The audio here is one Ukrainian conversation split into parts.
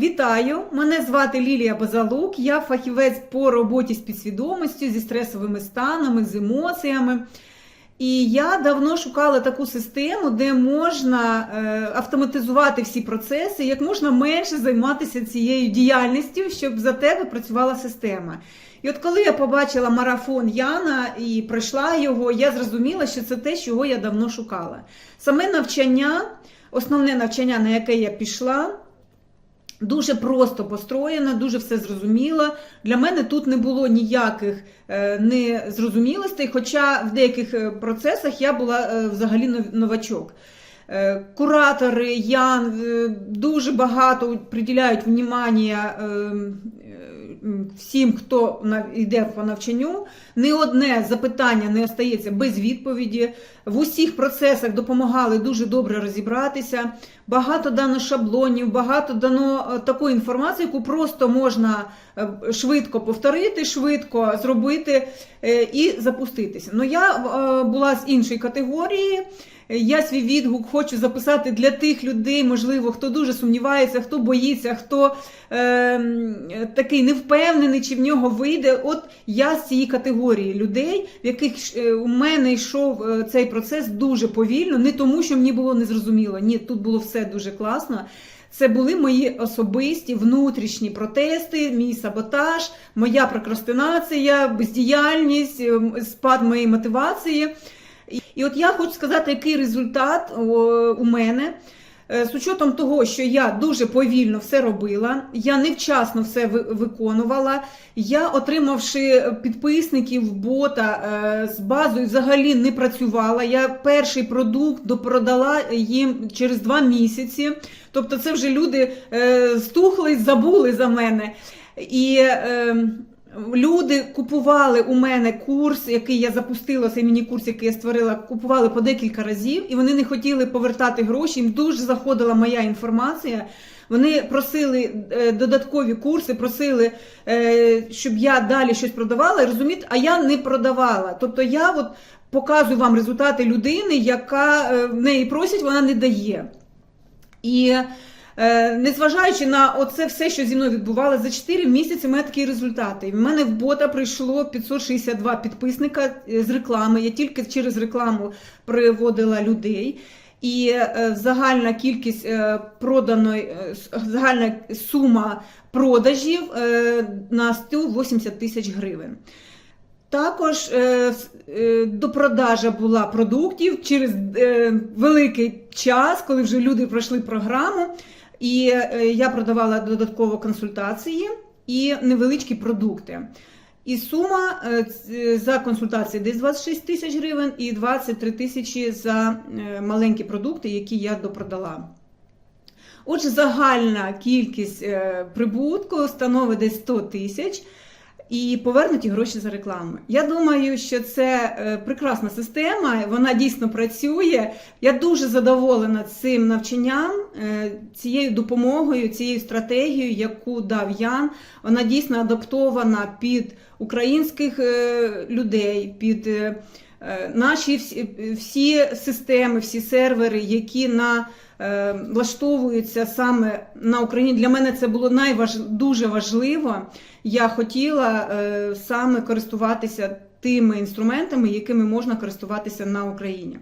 Вітаю! Мене звати Лілія Базалук. Я фахівець по роботі з підсвідомістю, зі стресовими станами, з емоціями. І я давно шукала таку систему, де можна е, автоматизувати всі процеси, як можна менше займатися цією діяльністю, щоб за тебе працювала система. І от коли я побачила марафон Яна і пройшла його, я зрозуміла, що це те, чого я давно шукала. Саме навчання, основне навчання, на яке я пішла. Дуже просто построєна, дуже все зрозуміло. Для мене тут не було ніяких е, незрозумілостей, хоча в деяких е, процесах я була е, взагалі нов- новачок. Куратори, Ян дуже багато приділяють внимання е, е, всім, хто йде по навчанню. Ні одне запитання не остається без відповіді. В усіх процесах допомагали дуже добре розібратися. Багато дано шаблонів, багато дано е, такої інформації, яку просто можна е, швидко повторити, швидко зробити е, і запуститися. Ну я була з іншої категорії. Я свій відгук хочу записати для тих людей, можливо, хто дуже сумнівається, хто боїться, хто е, такий невпевнений, чи в нього вийде. От я з цієї категорії людей, в яких е, у мене йшов е, цей процес дуже повільно, не тому, що мені було незрозуміло. Ні, тут було все дуже класно. Це були мої особисті внутрішні протести, мій саботаж, моя прокрастинація, бездіяльність, е, спад моєї мотивації. І, от я хочу сказати, який результат у мене. Е, З учетом того, що я дуже повільно все робила, я невчасно все виконувала. Я, отримавши підписників бота е, з базою, взагалі не працювала. Я перший продукт допродала їм через два місяці. Тобто, це вже люди е, стухли, забули за мене. І е, Люди купували у мене курс, який я запустила, цей міні-курс, який я створила, купували по декілька разів, і вони не хотіли повертати гроші. Їм дуже заходила моя інформація. Вони просили е, додаткові курси, просили, е, щоб я далі щось продавала. Розумієте, а я не продавала. Тобто я от показую вам результати людини, яка е, в неї просять, вона не дає. І незважаючи на оце все, що зі мною відбувалося, за 4 місяці в мене такі результати. В мене в бота прийшло 562 підписника е, з реклами. Я тільки через рекламу приводила людей. І е, загальна кількість е, проданої, е, загальна сума продажів е, на 180 тисяч гривень. Також е, е, до продажа була продуктів через е, великий час, коли вже люди пройшли програму, і е, я продавала додатково консультації і невеличкі продукти. І сума е, за консультації десь 26 тисяч гривень і 23 тисячі за е, маленькі продукти, які я допродала. Отже, загальна кількість е, прибутку становить десь 100 тисяч і повернуті гроші за рекламу. Я думаю, що це е, прекрасна система, вона дійсно працює. Я дуже задоволена цим навчанням, е, цією допомогою, цією стратегією, яку дав Ян. Вона дійсно адаптована під українських е, людей, під наші всі, всі системи, всі сервери, які на е, влаштовуються саме на Україні. Для мене це було найваж... дуже важливо. Я хотіла е, саме користуватися тими інструментами, якими можна користуватися на Україні.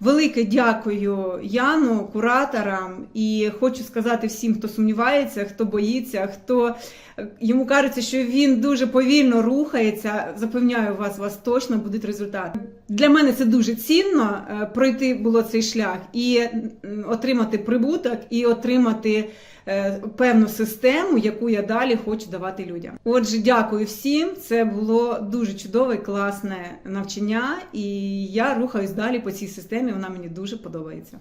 Велике дякую Яну, кураторам, і хочу сказати всім, хто сумнівається, хто боїться, хто е, йому кажеться, що він дуже повільно рухається. Запевняю вас, вас точно будуть результати. Для мене це дуже цінно е, пройти було цей шлях і отримати прибуток, і отримати е, певну систему, яку я далі хочу давати людям. Отже, дякую всім. Це було дуже чудове, класне навчання, і я рухаюсь далі по цій системі. Вона мені дуже подобається.